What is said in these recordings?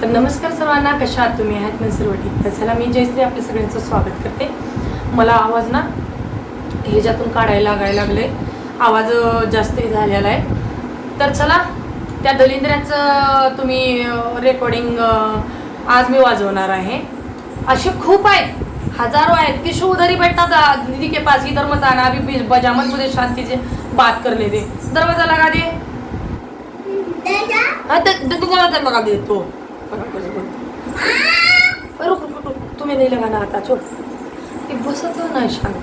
तर नमस्कार सर्वांना कशा आहात तुम्ही? आहात ना सर्व ठीक तर चला मी जयश्री आपल्या सगळ्यांचं स्वागत करते. मला आवाज ना ह्याच्यातून काढायला लागायला लागले आवाज जास्त झालेला आहे. तर चला त्या दलिंद्र्याचं तुम्ही रेकॉर्डिंग आज मी वाजवणार आहे. असे खूप आहेत. हजारो आहेत की उधर ही बैठा था दीदी के पास इधर मत आना अभी भी बजामत मुझे शांति से बात करने दे दरवाजा लगा दे. हाँ तो तो दरवाजा लगा दे तो तुम्ही नाही लगाना आता छोट ते बसत नाही शांत.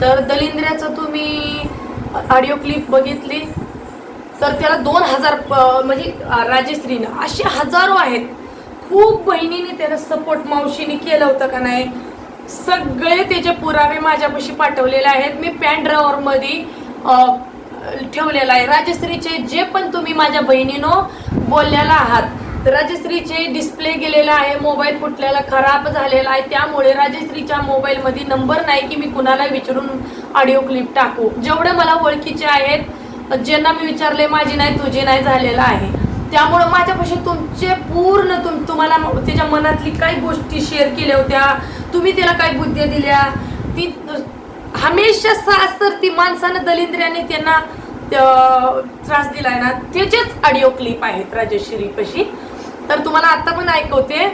तर दलिंद्र्याचं तुम्ही ऑडिओ क्लिप बघितली तर त्याला दोन हजार म्हणजे राजश्रीनं असे हजारो आहेत. खूप बहिणीने त्याला सपोर्ट मावशीने केलं होतं का नाही सगळे त्याचे पुरावे माझ्यापाशी पाठवलेले आहेत. मी पॅन ड्रॉवरमध्ये ठेवलेला आहे. राजश्रीचे जे पण तुम्ही माझ्या बहिणीनो बोललेला आहात राजश्रीचे डिस्प्ले गेलेला आहे मोबाईल फुटलेला खराब झालेला आहे. त्यामुळे राजश्रीच्या मोबाईलमध्ये नंबर नाही की मी कुणाला विचारून ऑडिओ क्लिप टाकू. जेवढे मला ओळखीचे आहेत ज्यांना मी विचारले माझी नाही तुझी नाही झालेला आहे. त्यामुळं माझ्यापाशी तुमचे पूर्ण तुम तुम्हाला त्याच्या मनातली काही गोष्टी शेअर केल्या होत्या. तुम्ही त्याला काही बुद्ध्या दिल्या. ती हमेशा सास तर ती माणसानं दलिंद्र्याने त्यांना त्रास त्रास दिलाय ना त्याचेच ऑडिओ क्लिप आहेत राजश्रीपाशी. तर तुम्हाला आता पण ऐकवते.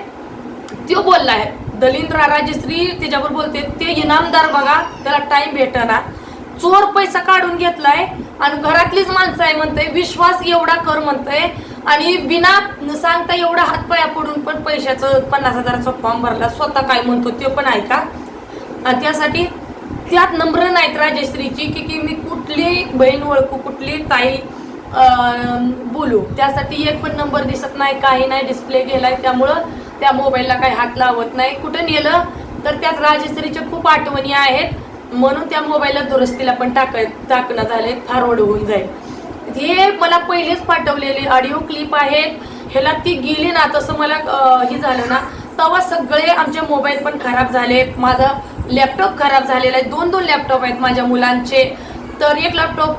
तो बोलला आहे दलिंद्र राजश्री त्याच्यावर बोलते ते इनामदार बघा त्याला टाइम भेटना. चोर पैसा काढून घेतलाय आणि घरातलीच माणसं आहे म्हणते विश्वास एवढा कर म्हणतंय. आणि बिना सांगता एवढा हातपाया पडून पण पैशाचं पन्नास हजाराचा फॉर्म भरला. स्वतः काय म्हणतो ते पण ऐका. आणि त्यासाठी त्यात नम्र नाहीत राजश्रीची की की मी कुठली बहीण ओळखू कुठली ताई बोलू. त्यासाठी एक पण नंबर दिसत नाही काही नाही डिस्प्ले गेलाय त्यामुळं त्या मोबाईलला काही हात लावत नाही. कुठं नेलं? तर त्यात राजश्रीच्या खूप आठवणी आहेत. म्हणून त्या मोबाईलला दुरुस्तीला पण टाक टाकणं झाले फॉरवर्ड होऊन जाईल. हे मला पहिलेच पाठवलेले ऑडिओ क्लिप आहेत. ह्याला ती गेली ना तसं मला हे झालं ना तेव्हा सगळे आमचे मोबाईल पण खराब झाले. माझा लॅपटॉप खराब झालेला आहे. दोन दोन लॅपटॉप आहेत माझ्या मुलांचे. तर एक लॅपटॉप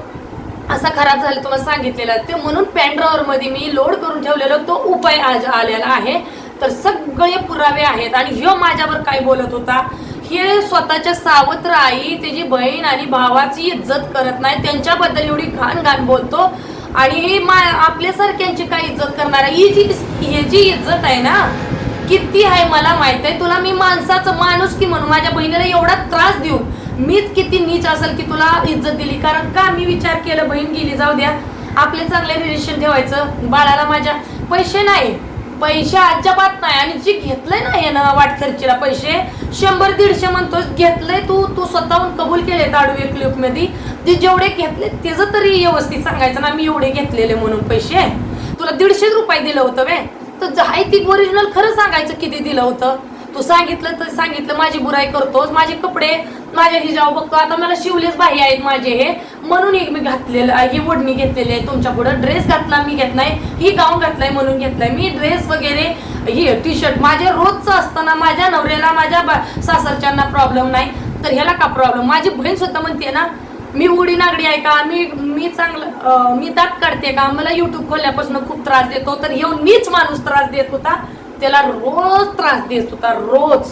असा खराब झाला तुम्हाला सांगितलेला. ते म्हणून पॅनमध्ये मी लोड करून ठेवलेला तो उपाय आज आलेला आहे. तर सगळे पुरावे आहेत आणि ह्यो माझ्यावर काय बोलत होता? हे स्वतःच्या सावत्र आई त्याची बहीण आणि भावाची इज्जत करत नाही. त्यांच्याबद्दल एवढी घाण घाण बोलतो. आणि मा आपल्यासारख्यांची काय इज्जत करणार आहे? ही जी ही जी इज्जत आहे ना किती आहे मला माहीत आहे. तुला मी माणसाचं माणूस की म्हणून माझ्या बहिणीला एवढा त्रास देऊ? मीच किती नीच असेल की तुला इज्जत दिली. कारण का मी विचार केलं बहीण गेली जाऊ द्या. आपले चांगले रिलेशन ठेवायचं. बाळाला माझ्या पैसे नाही. पैसे अजिबात नाही. आणि जे घेतलंय ना हे ना वाट खर्चीला पैसे शंभर दीडशे म्हणतो घेतलंय तू. तू स्वतःहून कबूल केले दाडू एक मध्ये ते जेवढे घेतले त्याचं तरी व्यवस्थित सांगायचं ना मी एवढे घेतलेले म्हणून पैसे. तुला दीडशे रुपये दिलं होतं वे तर हाय ती ओरिजिनल खरं सांगायचं किती दिलं होतं? तू सांगितलं तर सांगितलं माझी बुराई करतोस माझे कपडे माझ्या हिजाव बघतो. आता मला शिवलेच बाही आहेत माझे हे. म्हणून मी घातलेलं आहे, ही ओढणी घेतलेली आहे. तुमच्या पुढं ड्रेस घातला मी घेत नाही. ही गाऊन घातलाय म्हणून घेतलाय. मी ड्रेस वगैरे ही टी शर्ट माझ्या रोजचं असताना माझ्या नवऱ्याला माझ्या बा- सासरच्यांना प्रॉब्लेम नाही. तर ह्याला का प्रॉब्लेम माझी बहीण सुद्धा म्हणते ना मी उडी नागडी आहे का? मी मी चांगलं मी दात काढते का? मला युट्यूब खोलल्यापासून खूप त्रास देतो. तर येऊन मीच माणूस त्रास देत होता. त्याला रोज त्रास देत होता रोज.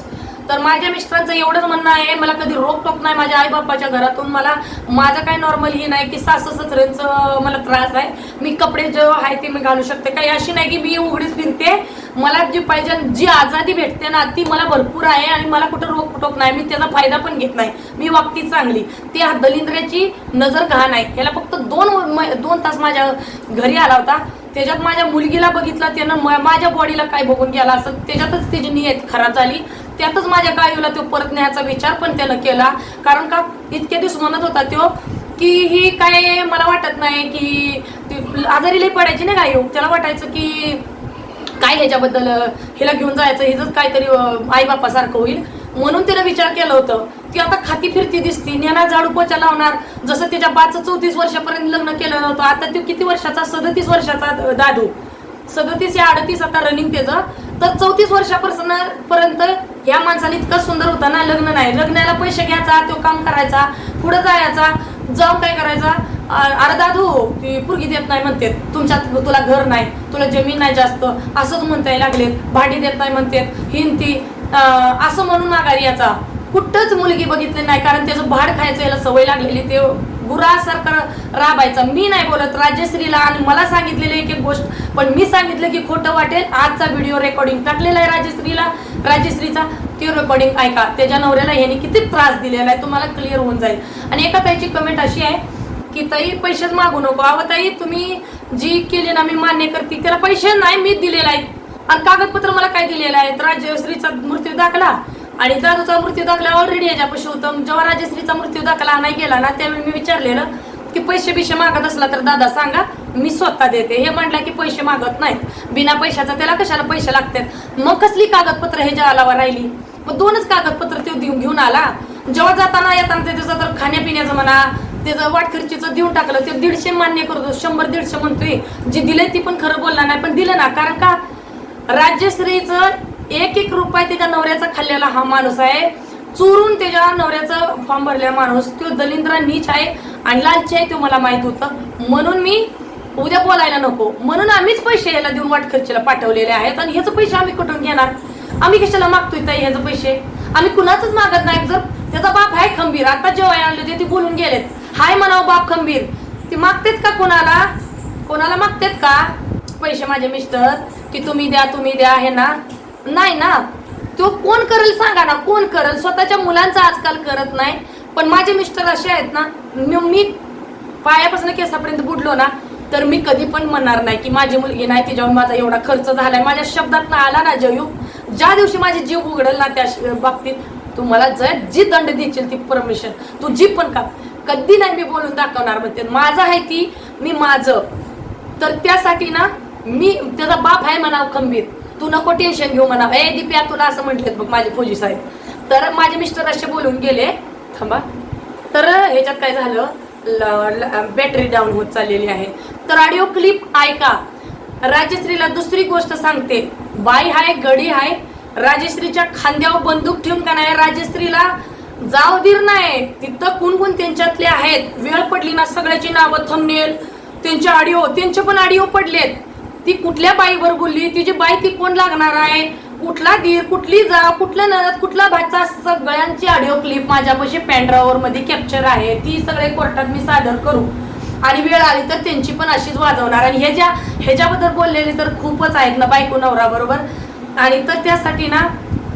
तर माझ्या मिस्टरांचं एवढंच म्हणणं आहे मला कधी रोकटोक नाही माझ्या आईबापाच्या घरातून. मला माझं काय नॉर्मल हे नाही की सासू ससऱ्यांचं मला त्रास आहे. मी कपडे जे आहे ते मी घालू शकते. काही अशी नाही की मी उघडीच फिरते मला जी पाहिजे जी आजादी भेटते ना ती मला भरपूर आहे आणि मला कुठं रोकटोक नाही. मी त्याचा फायदा पण घेत नाही. मी वागती चांगली. ती हा दलिंद्र्याची नजर घाण आहे. याला फक्त दोन म- दोन तास माझ्या घरी आला होता. त्याच्यात माझ्या मुलगीला बघितलं त्यानं म- माझ्या बॉडीला काय बघून गेला असं त्याच्यातच त्याची नियत खराब झाली. त्यातच माझ्या गायूला तो परत न्यायचा विचार पण त्यानं केला. कारण का इतके दिवस म्हणत होता तो की ही काय मला वाटत नाही की ती आजारी लई पडायची ना गायू. त्याला वाटायचं की काय ह्याच्याबद्दल हिला घेऊन जायचं हिच काहीतरी आई बापासारखं होईल. म्हणून तिला विचार केलं होतं. ती आता खाती फिरती दिसती नेणार झाडू पोचा लावणार. जसं तिच्या बाचं चौतीस वर्षापर्यंत लग्न केलं नव्हतं आता तो किती वर्षाचा? सदतीस वर्षाचा दादू. सदतीस या अडतीस आता रनिंग त्याचं तर चौतीस वर्षापासून पर्यंत या माणसाला इतका सुंदर होता ना लग्न नाही. लग्नाला पैसे घ्यायचा तो काम करायचा पुढे जायचा जाऊन काय करायचा? अरे दादू ती पुरगी देत नाही म्हणते. तुमच्यात तुला घर नाही तुला जमीन नाही जास्त. असंच म्हणताय लागलेत. भांडी देत नाही म्हणतात हिंती असं म्हणून माघारी याचा. कुठंच मुलगी बघितली नाही कारण त्याचं भाड खायचं याला सवय लागलेली. ते गुरासारखं राबायचा. मी नाही बोलत. राजश्रीला आणि मला सांगितलेली एक एक गोष्ट. पण मी सांगितलं की खोटं वाटेल. आजचा व्हिडिओ रेकॉर्डिंग टाकलेला आहे राजश्रीला राजश्रीचा ते रेकॉर्डिंग ऐका. त्याच्या नवऱ्याला ह्याने किती त्रास दिलेला आहे. तुम्हाला क्लिअर होऊन जाईल. आणि एका ताईची कमेंट अशी आहे की ताई पैसेच मागू नको. अहो ताई तुम्ही जी केली ना मी मान्य करते. त्याला पैसे नाही मी दिलेला आहे. आणि कागदपत्र मला काय दिलेलं आहे? राजश्रीचा मृत्यू दाखला. आणि दादूचा मृत्यू दाखला ऑलरेडी याच्यापाशी होतं जेव्हा राजश्रीचा मृत्यू दाखला नाही गेला ना त्यावेळी मी विचारलेलं की पैसे बिशे मागत असला तर दादा सांगा मी स्वतः देते. हे म्हटलं की पैसे मागत नाहीत. बिना पैशाचा त्याला कशाला पैसे लागतात? मग कसली कागदपत्र हे जळालावर राहिली? मग दोनच कागदपत्र ते देऊन घेऊन आला. जेव्हा जाताना येताना त्याचं तर खाण्यापिण्याचं म्हणा त्याचं वाटखर्चीचं देऊन टाकलं ते दीडशे मान्य करतो शंभर दीडशे म्हणतोय. जी दिले ती पण खरं बोलला नाही पण दिलं ना कारण का? राज्यश्रीचं एक एक रुपये त्याच्या नवऱ्याचा खाल्लेला हा माणूस आहे. चोरून त्याच्या नवऱ्याचा फॉर्म भरलेला माणूस. तो दलिंद्रा नीच आहे आणि लालची आहे तो मला माहीत होतं. म्हणून मी उद्या बोलायला नको. म्हणून आम्हीच पैसे याला देऊन वाट खर्चीला पाठवलेले आहेत आणि ह्याचं पैसे आम्ही कुठून घेणार? आम्ही कशाला मागतोय ताई ह्याचं पैसे? आम्ही कुणाचंच मागत नाही. जर त्याचा बाप आहे खंबीर आता जेव्हा आणले ते ते बोलून गेलेत. हाय म्हणावं बाप खंबीर. ते मागतेत का कोणाला? कोणाला मागतेत का? पैसे माझे मिस्टर की तुम्ही द्या तुम्ही द्या हे ना? नाही ना. तो कोण करेल सांगा ना. कोण करेल? स्वतःच्या मुलांचं आजकाल करत नाही. पण माझे मिस्टर असे आहेत ना मी- मी पायापासून केसापर्यंत बुडलो ना तर मी कधी पण म्हणणार नाही की माझी मुलगी नाही तिच्यावर माझा एवढा खर्च झालाय. माझ्या शब्दात ना आला ना जयू ज्या दिवशी माझी जीव उघडेल ना त्या बाबतीत तू मला जर जी दंड देशील ती परमिशन तू जी पण का कधी नाही मी बोलून दाखवणार म्हणते माझं आहे ती मी माझं. तर त्यासाठी ना मी त्याचा बाप आहे म्हणा खंबीर. तू नको टेन्शन घेऊ म्हणा. ए दिप्या तुला असं म्हटलेत बघ माझे फौजी साहेब. तर माझे मिस्टर असे बोलून गेले. थांबा. तर ह्याच्यात काय झालं? बॅटरी डाऊन होत चाललेली आहे. तर ऑडिओ क्लिप ऐका. राजश्रीला दुसरी गोष्ट सांगते. बाई हाय गडी हाय. राजश्रीच्या खांद्यावर बंदूक ठेवून का नाही? राजश्रीला जाव दीर नाही. तिथं कोण कोण त्यांच्यातले आहेत? वेळ पडली ना सगळ्याची नावं थंबनेल त्यांचे ऑडिओ त्यांचे पण ऑडिओ पडलेत. ती कुठल्या बाईवर बोलली? तिची बाई ती कोण लागणार आहे? कुठला दीर कुठली जा कुठला नरात कुठला भाचा? सगळ्यांची ऑडिओ क्लिप माझ्यापाशी पॅनड्रावर मध्ये कॅप्चर आहे. ती सगळे कोर्टात मी सादर करू. आणि वेळ आली तर त्यांची पण अशीच वाजवणार. आणि ह्याच्या ह्याच्याबद्दल बोललेली तर खूपच आहेत ना बायको नवरा बरोबर? आणि तर त्यासाठी ना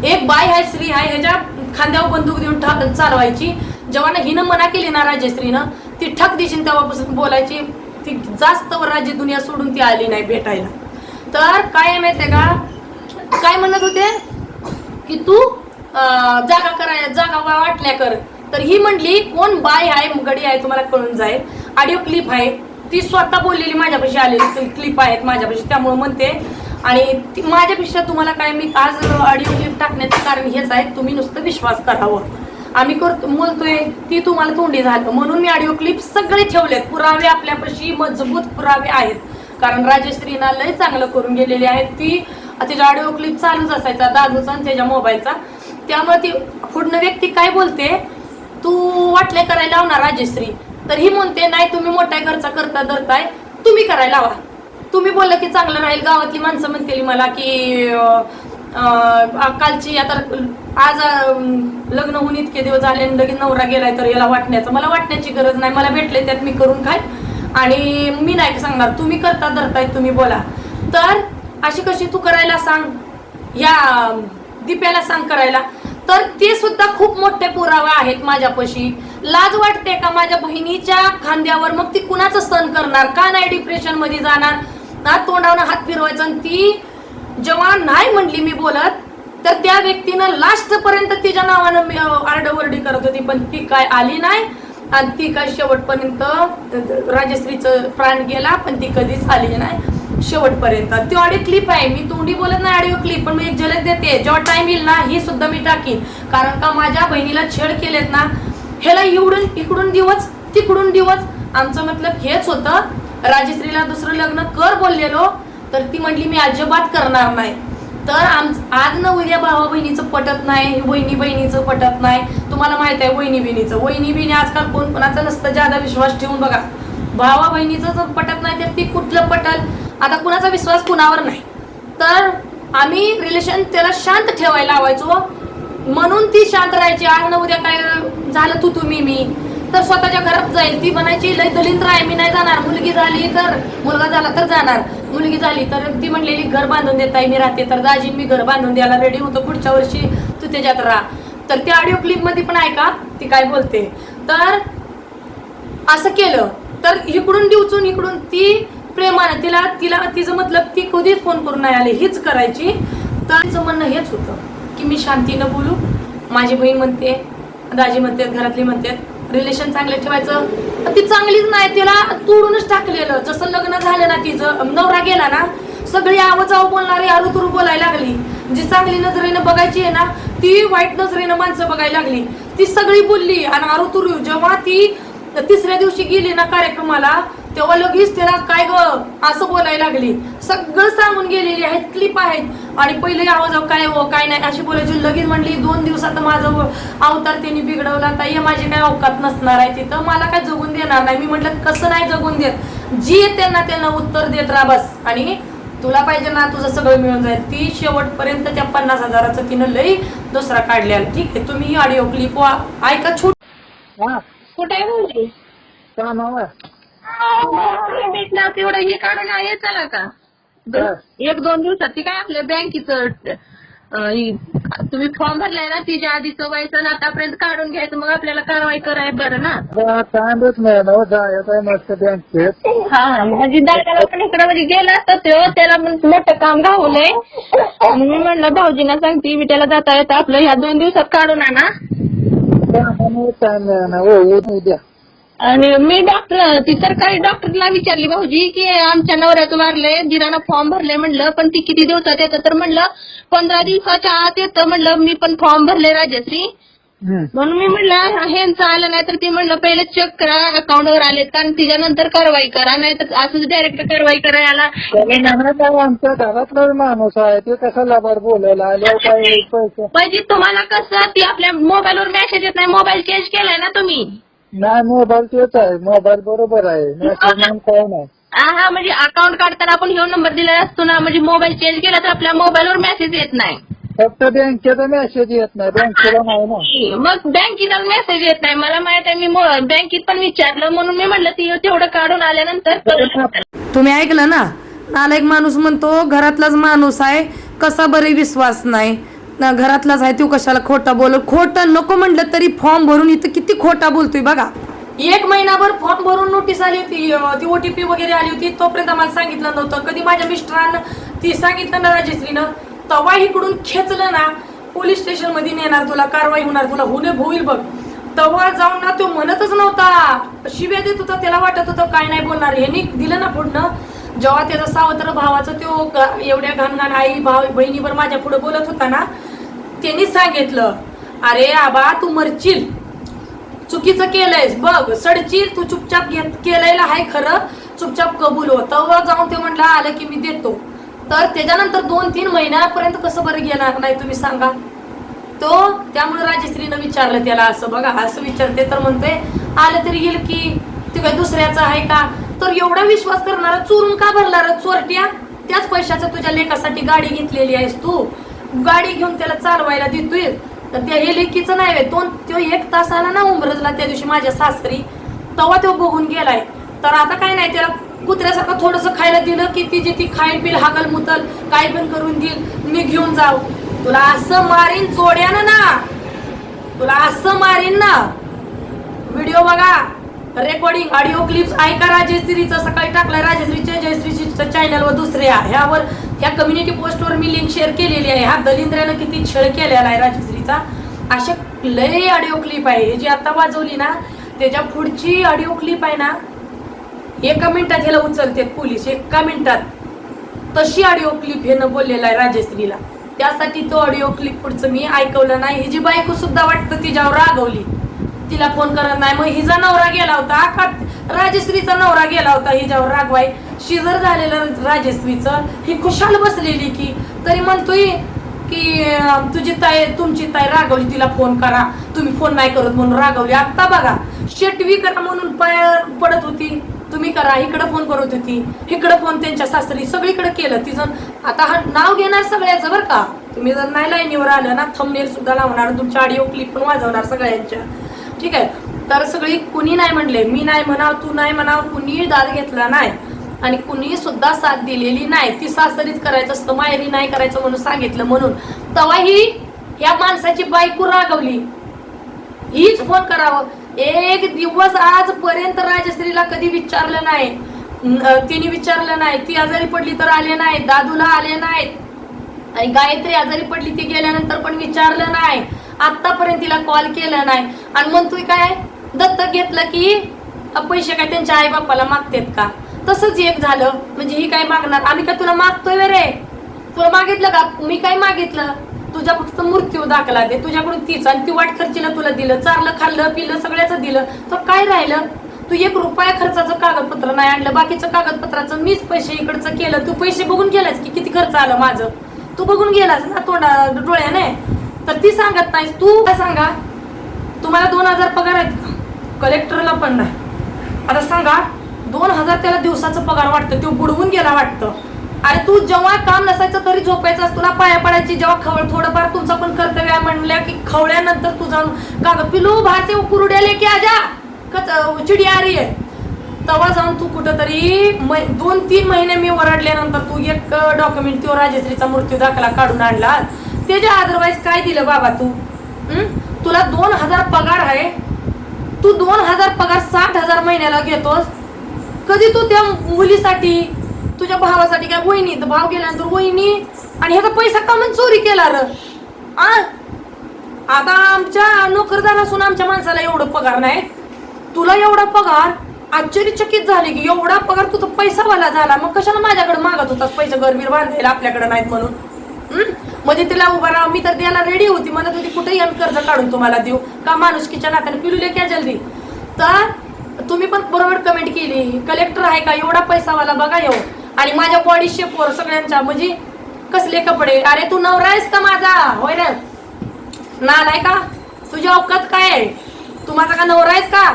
एक बाय आहे स्त्री आहे ह्याच्या खांद्यावर बंदूक देऊन ठक चालवायची जेव्हा ना हिनं मना केली ना राजश्रीनं ती ठक दिशीन तेव्हापासून बोलायची ती जास्त वर राज्य दुनिया सोडून ती आली नाही भेटायला. तर काय आहे माहितीये का? काय म्हणत होते? की तू जागा कराय जागा वाटल्या कर. तर ही म्हणली कोण बाय आहे गडी आहे तुम्हाला कळून जाईल. ऑडिओ क्लिप आहे. ती स्वतः बोललेली माझ्यापाशी आलेली क्लिप आहेत माझ्यापाशी. त्यामुळे म्हणते आणि ती माझ्यापेक्षा तुम्हाला काय मी आज ऑडिओ क्लिप टाकण्याचं कारण हेच आहे. तुम्ही नुसतं विश्वास करावं. आम्ही करतो बोलतोय ती तुम्हाला तोंडी झालं. म्हणून मी ऑडिओ क्लिप सगळे ठेवलेत. पुरावे आपल्यापाशी मजबूत पुरावे आहेत. कारण राजश्रीना लय चांगलं करून गेलेली आहेत ती तिचा ऑडिओ क्लिप चालूच असायचा दादूचा आणि त्याच्या मोबाईलचा. त्यामुळे ती पुढनं व्यक्ती काय बोलते? तू वाटले करायला लावणार राजश्री. तर ही म्हणते नाही तुम्ही मोठ्या घरचा करता धरताय. तुम्ही करायला लावा. तुम्ही बोललं की चांगलं राहील. गावातली माणसं म्हणतील मला की कालची आता आज लग्न होऊन इतके दिवस झाले आणि लगेच नवरा गेलाय तर याला वाटण्याचं. मला वाटण्याची गरज नाही. मला भेटले त्यात मी करून खाय आणि मी नाही सांगणार. तुम्ही करता धरताय तुम्ही बोला. तर अशी कशी तू करायला सांग? या दिप्याला सांग करायला. तर ते सुद्धा खूप मोठे पुरावा आहेत माझ्यापाशी. लाज वाटते का माझ्या बहिणीच्या खांद्यावर? मग ती कुणाचं सण करणार? का नाही डिप्रेशनमध्ये जाणार? ना तोंडावर हात फिरवायचं आणि ती जेव्हा नाही म्हणली मी बोलत. तर त्या व्यक्तीनं लास्ट पर्यंत तिच्या नावानं मी, अं, करत होती पण ती काय आली नाही. आणि ती काय शेवटपर्यंत राजश्रीचं प्राण गेला पण ती कधीच आली नाही. शेवटपर्यंत. ती ऑडिओ क्लिप आहे. मी तोंडी बोलत नाही ऑडिओ क्लिप पण मी एक झलक देते. जेव्हा टाइम येईल ना ही सुद्धा मी टाकीन. कारण का माझ्या बहिणीला छेड केलेत ना ह्याला इकडून इकडून दिवस तिकडून दिवस. आमचं मतलब हेच होतं. राजश्रीला दुसरं लग्न कर बोललेलो तर ती म्हटली मी अजिबात करणार नाही. तर आम आज ना उद्या भावा बहिणीचं पटत नाही वहिनी बहिणीचं पटत नाही. तुम्हाला माहीत आहे वहिनी बहिणीचं वहिनी बहिणी आजकाल कोण कोणाचा नसतं ज्यादा विश्वास ठेवून बघा. भावा बहिणीचं जर पटत नाही तर ती कुठलं पटल? आता कुणाचा विश्वास कुणावर नाही? तर आम्ही रिलेशन त्याला शांत ठेवायला लावायचो. म्हणून ती शांत राहायची. आज ना उद्या काय झालं तू तुम्ही मी. तर स्वतःच्या घरात जाईल. ती म्हणायची लय दलिंद्र आहे मी नाही जाणार. मुलगी झाली तर मुलगा झाला तर जाणार. मुलगी झाली तर ती म्हणलेली घर बांधून देत आहे मी राहते तर दाजी मी घर बांधून द्यायला रेडी होतो. पुढच्या वर्षी तू त्याच्यात राहा. तर त्या ऑडिओ क्लिपमध्ये पण ऐका ती काय बोलते. तर असं केलं. तर इकडून डिवचून इकडून ती प्रेमानं तिला तिला तिचं मतलब ती कधीच फोन करून नाही आली. हीच करायची. तर तिचं म्हणणं हेच होतं की मी शांतीनं बोलू. माझी बहीण म्हणते दाजी म्हणते घरातली म्हणते रिलेशन चांगलं ठेवायचं. ती चांगलीच नाही तिला तोडूनच टाकलेलं. जसं लग्न झालं ना तिचं नवरा गेला ना सगळी आवाजाव बोलणारी आरुतुरू बोलायला लागली. जी चांगली नजरेनं बघायची आहे ना ती वाईट नजरेनं माणसं बघायला लागली. ती सगळी बोलली आणि आरुतुरू जेव्हा ती तिसऱ्या दिवशी गेली ना कार्यक्रमाला तेव्हा लगेच त्याला काय ग? असं बोलायला लागली. सगळं सांगून गेलेली आहेत क्लिप आहेत. आणि पहिले आवाज काय हो काय नाही अशी बोलायची. लगेच म्हणली दोन दिवसात माझं व- अवतार त्यांनी बिघडवला. ताई माझी काय अवकात नसणार आहे तिथं? मला काय जगून देणार नाही. मी म्हटलं कसं नाही जगून देत? जी त्यांना त्यांना उत्तर देत राहा बस. आणि तुला पाहिजे ना तुझं सगळं मिळून जाईल. ती शेवटपर्यंत त्या पन्नास हजाराचं तिनं लई दुसरा काढलेला ठीक आहे तुम्ही ही ऑडिओ क्लिप ऐका छोट कुठे कामावर. हे काढून आहे चला का. एक दोन दिवसात ती काय आपल्या बँकेचं ही- तुम्ही फॉर्म भरलाय ना तिच्या आधीचं व्हायचं ना आतापर्यंत काढून घ्यायचं मग आपल्याला कारवाई कराय बरं ना. नाही मस्त बँकेत. हा म्हणजे दादाला पण इकडे म्हणजे गेला तर तो त्याला पण मोठं काम गावलंय आणि मी म्हणलं भाऊजींना सांगते विट्याला जाता येतं आपलं ह्या दोन दिवसात काढून आणा. टाइम नाही ना हो उद्या उद्या आणि मी डॉक्टर ती सरकारी डॉक्टरला विचारली भाऊजी की आमच्या नवऱ्याचं वारलंय दिरानं फॉर्म भरले म्हणलं पण ती किती दिवसात येतं? तर म्हणलं पंधरा दिवसाच्या आत येतं म्हणलं मी पण फॉर्म भरले राजश्री. म्हणून मी म्हणलं ह्यांचं आलं नाही तर ती म्हणलं पहिले चेक करा अकाउंटवर आलेत का आणि तिच्यानंतर कारवाई करा नाही तर असंच डायरेक्ट कारवाई करायला. आमच्या घरातलाच माणूस आहे ते कसं लबाड बोलायला आल्यावर काय पैसे म्हणजे तुम्हाला कसं ती आपल्या मोबाईलवर मेसेज येत नाही मोबाईल चेंज केलाय ना तुम्ही. नाही मोबाईल तेच आहे. मोबाईल बरोबर आहे. मेसेज म्हणून काय नाही हा म्हणजे अकाउंट काढताना आपण ह्यो नंबर दिलेला असतो ना म्हणजे मोबाईल चेंज केला तर आपल्या मोबाईलवर मेसेज येत नाही. फक्त बँकेचा मेसेज येत नाही. बँकेला नाही ना. मग बँकेचा मेसेज येत नाही. मला माहीत आहे मी मो- बँकेत पण विचारलं म्हणून मी म्हणलं ती तेवढं काढून आल्यानंतर तुम्ही ऐकलं ना? नालायक माणूस म्हणतो घरातलाच माणूस आहे. कसा बरे विश्वास नाही. घरातलाच आहे तो कशाला खोटा बोल? खोटं नको म्हटलं तरी फॉर्म भरून इथं किती खोटा बोलतोय बघा. एक महिनाभर फॉर्म भरून नोटीस आली होती ती ओटीपी वगैरे आली होती. तोपर्यंत आम्हाला सांगितलं नव्हतं. कधी माझ्या मिस्टरांना ती सांगितलं ना राजश्रीनं तवा इकडून खेचलं ना पोलीस स्टेशनमध्ये नेणार तुला कारवाई होणार तुला होणे होईल बघ. तवा जाऊन ना तो म्हणतच नव्हता. शिव्या देत होता त्याला वाटत होतं काय नाही बोलणार. यांनी दिलं ना पुढनं जेव्हा त्याचा सावत्र भावाचा तो एवढ्या घाण आई भाव बहिणीवर माझ्या पुढे बोलत होता ना त्यांनी सांगितलं अरे आबा तू मरचील चुकीचं केलंयस. बघ सडचील तू चुपचाप घेत केलेलं आहे खरं. चुपचाप कबूल हो. तेव्हा जाऊन ते म्हटलं आलं की मी देतो. तर त्याच्यानंतर दोन तीन महिन्यापर्यंत कसं बरं घेणार नाही तुम्ही सांगा. तो त्यामुळे राजश्रीनं विचारलं त्याला असं बघा असं विचारते तर म्हणते आलं तरी येईल की? ते दुसऱ्याचं आहे का? तर एवढा विश्वास करणारा चोरून का भरला भरणार चोरट्या? त्याच पैशाचं तुझ्या लेखासाठी गाडी घेतलेली आहेस तू. गाडी घेऊन त्याला चालवायला देतोय. तर त्या हे लेकीचं नाही व्हय. दोन तो एक तास आला ना उमरजला त्या दिवशी माझ्या सासरी. तेव्हा तो बघून गेलाय. तर आता काय नाही त्याला कुत्र्यासारखं थोडंसं खायला दिलं की ती जे ती खाईल पिल हागल मुतल काय पण करून देईल मी घेऊन जाऊ. तुला असं मारीन चोड्यानं ना. तुला असं मारीन ना. व्हिडिओ बघा. रेकॉर्डिंग ऑडिओ क्लिप्स ऐका राजेश्रीचं. सकाळी टाकलाय राजश्रीच्या जयश्रीच्या चॅनलवर दुसऱ्या. ह्यावर ह्या कम्युनिटी पोस्टवर मी लिंक शेअर केलेली आहे. हा दलिंद्रानं किती छळ केलेला आहे राजेश्रीचा. अशा लय ऑडिओ क्लिप आहे. ही जी आता वाजवली ना त्याच्या पुढची ऑडिओ क्लिप आहे ना एका मिनिटात ह्याला उचलते पोलीस एका मिनिटात. तशी ऑडिओ क्लिप हे न बोललेला आहे राजश्रीला. त्यासाठी तो ऑडिओ क्लिप पुढचं मी ऐकवलं नाही. हिची बायको सुद्धा वाटतं तिच्यावर रागवली. तिला फोन करत नाही. मग हिचा नवरा गेला होता. का राजश्रीचा नवरा गेला होता हिच्यावर रागवाई शिजर झालेलं राजश्रीचं. ही खुशाल बसलेली की तरी म्हणतोय की तुझी ताई तुमची ताई रागवली तिला फोन करा. तुम्ही फोन नाही करत म्हणून रागवली. आत्ता बघा शेटवी करा म्हणून पाय पडत होती. तुम्ही करा इकडं फोन करत होती. इकडं फोन त्यांच्या सासरी सगळीकडे केलं. तिचं आता हा नाव घेणार सगळ्याचं बरं का? तुम्ही जर नाही लाईनीवर आलं ना थंबनेल सुद्धा लावणार तुमच्या ऑडिओ क्लिप पण वाजवणार सगळ्यांच्या. ठीक आहे? तर सगळी कुणी नाही म्हणले मी नाही म्हणाव तू नाही म्हणाव कुणी दाद घेतला नाही. आणि कुणी सुद्धा साथ दिलेली नाही. ती सासरीच करायचं असतं माहेरी नाही करायचं म्हणून सांगितलं म्हणून. तेव्हा ही या माणसाची बायको रागवली. हीच फोन करावं. एक दिवस आजपर्यंत राजश्रीला कधी विचारलं नाही. तिने विचारलं नाही. ती आजारी पडली तर आले नाही दादूला आले नाहीत. आणि गायत्री आजारी पडली ती गेल्यानंतर पण विचारलं नाही. आतापर्यंत तिला कॉल केला नाही. आणि मग तू काय दत्तक घेतलं की पैसे काय त्यांच्या आई बापाला मागतेत का? तसंच एक झालं. म्हणजे ही काय मागणार? आम्ही काय तुला मागतोय वे रे? तुला मागितलं का? मी काय मागितलं? तुझ्या फक्त मृत्यू दाखला दे. तुझ्याकडून तीच आणि ती वाट खर्चीला तुला दिलं. चारलं खाल्लं पिलं सगळ्याच दिलं. तर काय राहिलं? तू एक रुपया खर्चाचं कागदपत्र नाही आणलं. बाकीचं कागदपत्राचं मीच पैसे इकडचं केलं. तू पैसे बघून गेलास की किती खर्च आलं माझं? तू बघून गेलास ना तोंडा डोळ्याने? तर ती सांगत नाहीस. तू काय सांगा? तुम्हाला दोन हजार पगार आहेत का? कलेक्टरला पण नाही. आता सांगा दोन हजार त्याला दिवसाचं पगार वाटतं तो बुडवून गेला वाटतं. अरे तू जेव्हा काम नसायचं तरी झोपायचं तुला पाया पडायची जेव्हा खवळ थोडंफार तुमचं पण कर्तव्य आहे म्हणल्या की खवळ्यानंतर तू जाऊन का पिलू पिलो ते कुरुड्या की आजा कच चिडिया आ आहे. तेव्हा जाऊन तू कुठंतरी मै- दोन तीन महिने मी वरडल्यानंतर तू एक डॉक्युमेंट तो राजश्रीचा मृत्यू दाखला काढून आणला. त्याच्या अदरवाईज काय दिलं बाबा तू? तुला दोन हजार पगार आहे. तू दोन हजार पगार साठ हजार महिन्याला घेतोस. कधी तू त्या मुलीसाठी तुझ्या भावासाठी काय वहिनी तर भाव गेल्यानंतर वहिनी आणि ह्याचा पैसा का म्हणून चोरी केला र. आ? आता आमच्या नोकरदार असून आमच्या माणसाला एवढं पगार नाही. तुला एवढा पगार आश्चर्यचकित झाले की एवढा पगार तुझा पैसावाला झाला. मग कशाला माझ्याकडे मागत होतास पैसे गरबीर बांधायला? आपल्याकडे नाहीत म्हणून. म्हणजे तिला उभा राहा मी तर द्यायला रेडी होती. म्हणत होती कुठेही आम्ही कर्ज काढून तुम्हाला देऊ. का माणुसकीच्या नात्याने पिलूले क्या जल्दी तर तुम्ही पण बरोबर कमेंट केली. कलेक्टर आहे का? एवढा पैसावाला बघा येऊ आणि माझ्या बॉडी शेपवर सगळ्यांच्या म्हणजे कसले कपडे? अरे तू नवरा आहेस का माझा? होय ना? नाही का? तुझ्या अवकात काय आहे? तू माझा का नवरा आहेस का?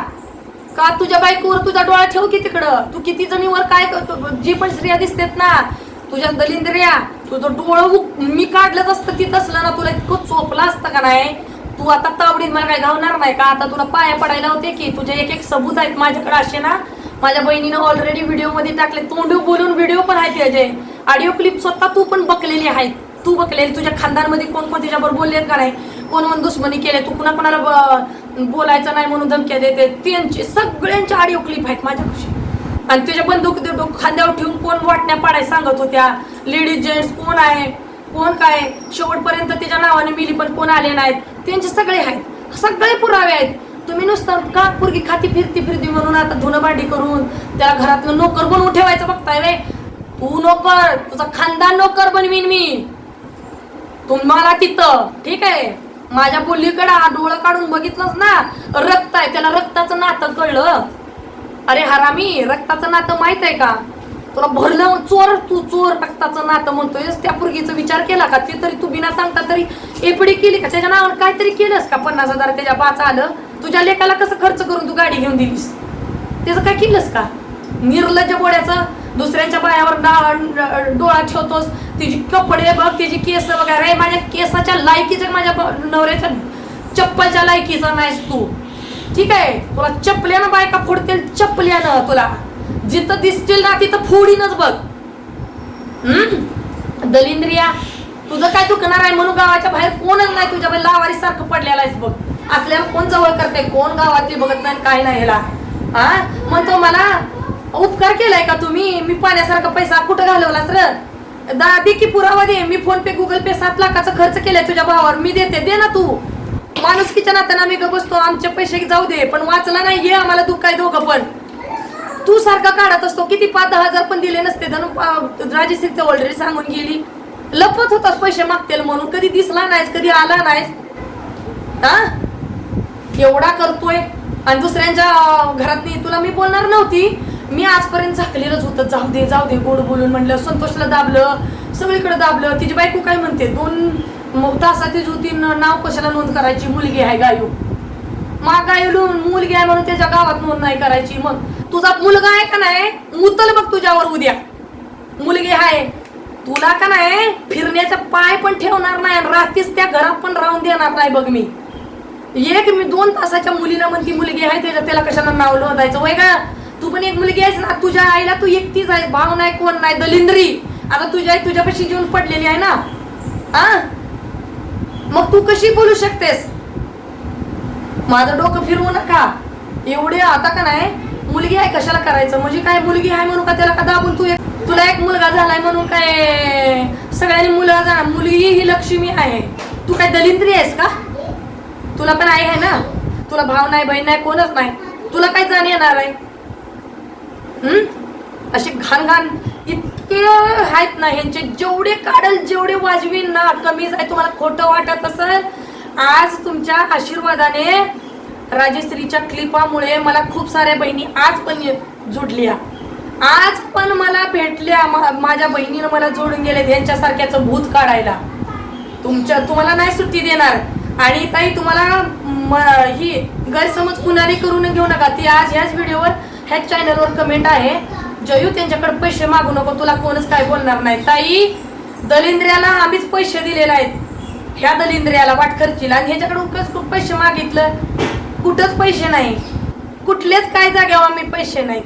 का तुझ्या बायकोवर तुझा डोळा ठेव की तिकडं? तू किती जणीवर काय करतो? जी पण स्त्रिया दिसतेत ना तुझ्या दलिंद्रिया तुझं डोळं मी काढलंच असतं की तसलं ना तुला इतकं चोपलं असतं का नाही? तू आता तावडीत मला काय घावणार नाही का? आता तुला पाया पडायला होते की तुझे एक एक सबूत आहेत माझ्याकडे असे ना? माझ्या बहिणीनं ऑलरेडी व्हिडिओमध्ये टाकले. तोंड बोलून व्हिडिओ पण आहेत त्याचे. ऑडिओ क्लिप स्वतः तू पण बकलेली आहेत तू बकलेली. तुझ्या खानदानमध्ये कोण कोण तिच्याबरोबर बोललेत का नाही? कोण कोण दुश्मनी केले? तू कुणा कोणाला ब- बोलायचं नाही म्हणून धमक्या देते. त्यांची सगळ्यांचे ऑडिओ क्लिप आहेत माझ्यापाशी. आणि तुझ्या बंदूक खांद्यावर ठेवून कोण वाटण्या पाडाय सांगत होत्या? लेडीज जेंट्स कोण आहे? कोण काय? शेवटपर्यंत त्याच्या नावाने मिली पण कोण आले नाहीत? त्यांचे सगळे आहेत. सगळे पुरावे आहेत. तुम्ही नुसतं का पुरगी खाती फिरती फिरती म्हणून आता धुणं भांडी करून त्याला घरातलं नोकर बनवून ठेवायचं बघताय वे? तू नोकर. तुझा खानदान नोकर बनवीन मी. तुम्हाला तिथं ठीक आहे? माझ्या बोलीकडे हा डोळं काढून बघितलंच ना? रक्त आहे. त्याला रक्ताचं नातं कळलं. अरे हरामी रक्ताचं नातं माहीत आहे का? तुला भरलं चोर तू चोर रक्ताचं नातं म्हणतोयस. त्या पुरगीचा विचार केला का? ते तरी तू बिना सांगता तरी एपडी केली का? त्याच्या नावावर काहीतरी केलंस का? पन्नास हजार त्याच्या पाच आलं. तुझ्या लेकाला कसं खर्च करून तू गाडी घेऊन दिलीस? त्याचं काय केलंस का? निर्लज्ज बोड्याचं दुसऱ्यांच्या बायावर डोळा ठेवतोस. तिची कपडे बघ तिची केस वगैरे माझ्या केसाच्या लायकीच्या माझ्या नवऱ्याच्या चप्पलच्या लायकीचा नाहीस तू. ठीक आहे तुला चपल्यानं बायका फोडतील चपल्यानं तुला. जिथं दिसतील ना तिथं फोडीनच बघ. हम्म? दलिंद्रिया तुझं काय दुखणार आहे म्हणून गावाच्या बाहेर कोणच नाही तुझ्या बाई लावारी सारखं पडलेला आहेस बघ. असल्यावर कोण जवळ करते कोण गावातली बघत नाही काय नाही ह्याला. हा? म्हणतो मला उपकार केलाय का तुम्ही? मी पाण्यासारखा पैसा कुठं घालवलास र? दादी की पुरावा दे. मी फोन पे गुगल पे सात लाखाचा खर्च केलाय तुझ्या भावावर. मी देते. दे ना तू. माणुसकीच्या नात्यानं आम्ही ग बसतो आमचे पैसे जाऊ दे पण वाचला नाही ये आम्हाला दुःख काय दोघं पण. तू सारखा काढत असतो किती पाच दहा हजार पण दिले नसते धनु राजश्रीचं ऑलरेडी सांगून गेली. लपत होतास पैसे मागतील म्हणून कधी दिसला नाहीस कधी आला नाहीस. हा? एवढा करतोय. आणि दुसऱ्यांच्या घरात तुला मी बोलणार नव्हती. मी आजपर्यंत झाकलेलंच होतं जाऊ दे जाऊ दे गोड बोलून म्हणलं संतोषला दाबलं सगळीकडे दाबलं तिची बायको काय म्हणते दोन म- तासातच होती न- नाव कशाला नोंद करायची? मुलगी आहे गायू मा गायलून मुलगी आहे म्हणून त्याच्या गावात नोंद नाही करायची. मग तुझा मुलगा आहे का नाही? मुतल बघ तुझ्यावर उद्या. मुलगी आहे. तुला का नाही? फिरण्याचा पाय पण ठेवणार नाही आणि रात्रीच त्या घरात पण राहून देणार नाही बघ मी. एक मी दोन तासाच्या मुलीला म्हणती मुलगी आहे त्याच्या त्याला कशाला नाव नोंदायचं? वय का? तू पण एक मुलगी आहेस ना? तुझ्या आईला तू एकटीच आहे भाव नाही कोण नाही दलिंद्री. आता तुझी आई तुझ्यापाशी जीवन पडलेली आहे ना? हा मग तू कशी बोलू शकतेस? माझं डोकं फिरवू नका. एवढे आता का नाही? मुलगी आहे कशाला करायचं? म्हणजे काय मुलगी आहे म्हणून का त्याला का दाबून तू तुला एक मुलगा झालाय म्हणून काय? सगळ्यांनी मुलगा झाला. मुलगी ही लक्ष्मी आहे. तू काय दलिंद्री आहेस का? तुला पण आई आहे ना? तुला भाव नाही बहीण नाही कोणच नाही. तुला काय जाण येणार आहे? हम्म असे घाण घाण इतके आहेत ना ह्यांचे जेवढे काढल जेवढे वाजवी ना कमीच आहे तुम्हाला खोटं वाटत असेल आज तुमच्या आशीर्वादाने राजश्रीच्या क्लिपामुळे मला खूप साऱ्या बहिणी आज पण जुडल्या. आज पण मला भेटल्या मा- माझ्या बहिणीनं मला जोडून गेले ह्यांच्यासारख्याचं भूत काढायला. तुमच्या तुम्हाला नाही सुट्टी देणार. आणि ताई तुम्हाला ही गैरसमज कुणाने करून घेऊ नका? ती आज ह्याच व्हिडिओवर ह्याच चॅनलवर कमेंट आहे. जयू त्यांच्याकडे पैसे मागू नको तुला कोणच काय बोलणार नाही. ताई दलिंद्र्याला आम्हीच पैसे दिलेले आहेत. ह्या दलिंद्र्याला वाटखर्चीला आणि ह्याच्याकडे उगाच खूप पैसे मागितलं? कुठंच पैसे नाही. कुठलेच काय जाग्यावर आम्ही पैसे नाहीत.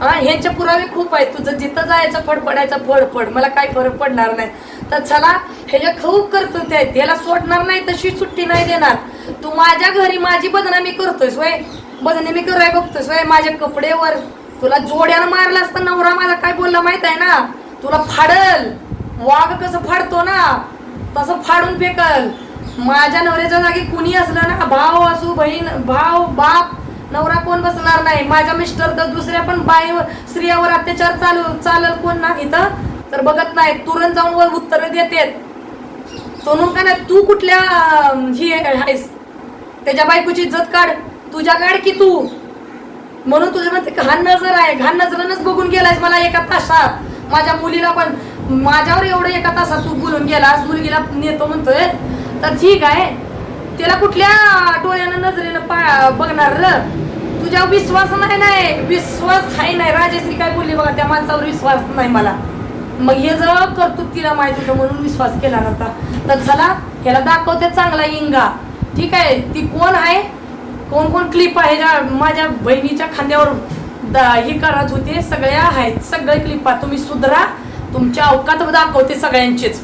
हां ह्यांचे पुरावे खूप आहेत. तुझं जिथं जायचं फड पडायचं मला काय फरक पडणार नाही. तर चला ह्याच्या खूप करतो ते ह्याला सोडणार नाही तशी सुट्टी नाही देणार. तू माझ्या घरी माझी बदनामी करतोय स्वय बदनामी कराय बघतोय स्वय माझ्या कपडेवर तुला जोड्यानं मारला असता नवरा माझा काय बोलला माहीत आहे ना? तुला फाडल. वाघ कसं फाडतो ना? तसं फाडून फेकल. माझ्या नवऱ्याच्या जागी कुणी असलं ना भाव असू बहीण भाव बाप नवरा कोण बसणार नाही. माझ्या मिस्टर तर दुसऱ्या पण बाईवर स्त्रियावर अत्याचार चालू चालल कोण ना इथं? तर बघत नाही. तुरंत जाऊन वर उत्तर देतेत. तो का नाही तू कुठल्या ही आहेस? त्याच्या बायकोची इज्जत काढ. तुझ्या काढ की तू? म्हणून तुझं म्हणते घाण नजर आहे घाण नजरेनच बघून गेलायस मला एका तासात. माझ्या मुलीला पण माझ्यावर एवढं एका तासात तू बोलून गेलास मुलगीला नेतो म्हणतोय. तर ठीक आहे त्याला कुठल्या डोळ्यानं नजरेनं पा बघणार र? तुझ्या विश्वास नाही नाही. विश्वास आहे नाही. राजश्री काय बोलली बघा त्या माणसावर विश्वास नाही मला. मग हे जर कर्तृत्व तिला माहीत होतं म्हणून विश्वास केला नव्हता. तर चला ह्याला दाखवते चांगला इंगा. ठीक आहे ती कोण आहे? कोण कोण क्लिप आहे ज्या माझ्या बहिणीच्या खांद्यावर दा- हे करत होते सगळ्या आहेत. सगळे क्लिपा तुम्ही सुधरा. तुमच्या अवकात दाखवते सगळ्यांचेच.